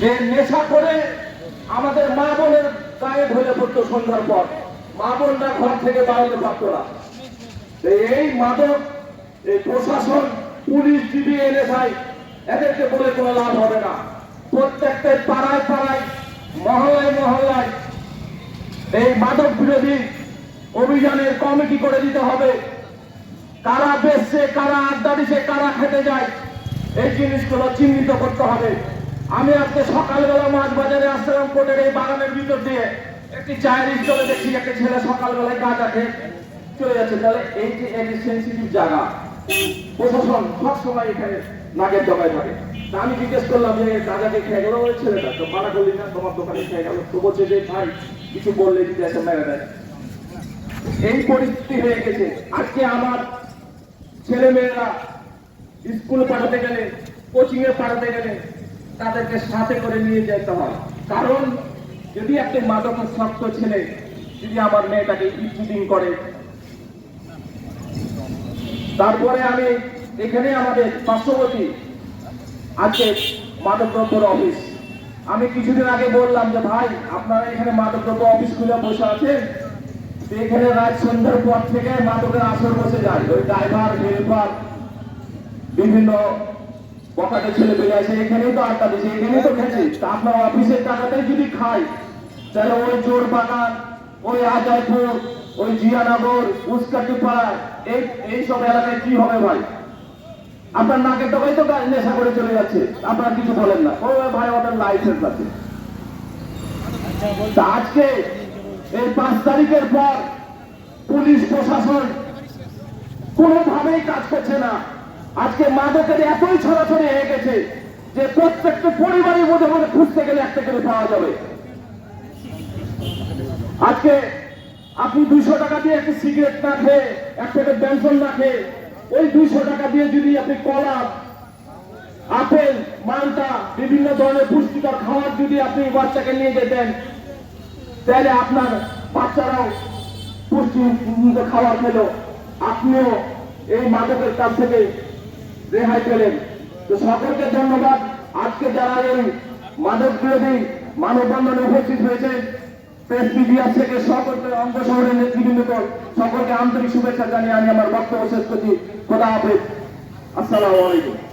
যে নেশা করে আমাদের মা বোনের গায়ে ঢলে পড়তো সন্ধ্যার পর, মা বোনরা ঘর থেকে বাইরে পারতো না। এই মাদক, এই প্রশাসন, পুলিশ ডিবি এনএসআই এদেরকে বলে কোনো লাভ হবে না। প্রত্যেকটা পাড়ায় পাড়ায়, মহল্লায় মহল্লায় এই মাদক বিরোধী অভিযানের কমিটি করে দিতে হবে। কারা বেচছে, কারা আড্ডা দিছে কারা খেতে যায়, এই জিনিসগুলো চিহ্নিত করতে হবে। আমি আজকে সকালবেলা মাছ বাজারে আসছিলাম কোটের এই বাগানের ভিতর দিয়ে। একটি চায়ের স্টলে দেখছি একটা ছেলে সকালবেলায় গাঁজা খেয়ে চলে যাচ্ছে। তাহলে এই যে একটি সেন্সিটিভ জায়গা। প্রশাসন সবসময় এখানে নাগের জমায় থাকে। আমি জিজ্ঞেস করলাম যে গাঁজাকে খেয়ে গেল ওই ছেলেটা? তো মানা করলি না, তোমার দোকানে খেয়ে গেল। তো বলছে যে, ভাই, কিছু বললে যদি এসে মেরে দেয়। এই পরিস্থিতি হয়ে গেছে। আজকে আমার ছেলে মেয়েরা স্কুল পাঠাতে গেলে কোচিং এ পাঠাতে গেলে তাদেরকে সাথে করে নিয়ে যেতে হয়। কারণ, যদি একটা মাদকাসক্ত ছেলে যদি আমার মেয়েটাকে ইফুডিং করে, তারপরে আমি এখানে আমাদের পার্শ্ববর্তী আছে মাদকদ্রব্যর অফিস। আমি কিছুদিন আগে বললাম যে, ভাই, আপনারা এখানে মাদকদ্রব্য অফিস খুলে বসে আছেন? তো এখানে রাত সন্ধ্যার পর থেকে মাদকের আসর বসে যায়। ওই ড্রাইভার, হেল্পার, বিভিন্ন পকেটে ছেলে পেলে আসে, এখানেই তো আড্ডা দিচ্ছে, এখানেই তো খেয়েছে আপনার অফিসের টাকাটাই যদি খাই তাহলে ওই জোর বাগান, ওই আজয়পুর, ওই জিয়ানগর উস্কাটি পাড়া এই এইসব এলাকায় কি হবে ভাই? আপনার নাকের টাকাই তো নেশা করে চলে যাচ্ছে, আপনারা কিছু বলেন না। ও ভাই, ওদের লাইসেন্স আছে। আজকে, এই পাঁচ তারিখের পর পুলিশ প্রশাসন কোনোভাবেই কাজ করছে না। আজকে মাদকের এতই ছড়াছড়ি হয়ে গেছে যে প্রত্যেকটা পরিবারের মধ্যে মধ্যে খুঁজতে গেলে একটা করে পাওয়া যাবে। আজকে আপনি দুইশো টাকা দিয়ে একটা সিগারেট না খেয়ে, এক প্যাকেট ব্যঞ্জন না খেয়ে, ওই দুইশো টাকা দিয়ে যদি আপনি কলা, আপেল, মালটা, বিভিন্ন ধরনের পুষ্টিকর খাবার যদি আপনি বাচ্চাকে নিয়ে যেতেন, তাহলে আপনার বাচ্চারাও পুষ্টি খাবার পেল আপনিও এই মাদকের কাছ থেকে রেহাই পেলেন। তো সকলকে ধন্যবাদ। আজকে যারা এই মাদক বিরোধী মানববন্ধনে উপস্থিত হয়েছে থেকে সকলকে অঙ্গ শহরের নেতৃবৃন্দ সকলকে আন্তরিক শুভেচ্ছা জানিয়ে আমি আমার বক্তব্য শেষ করছি। খোদা হাফেজ। আসসালামু আলাইকুম।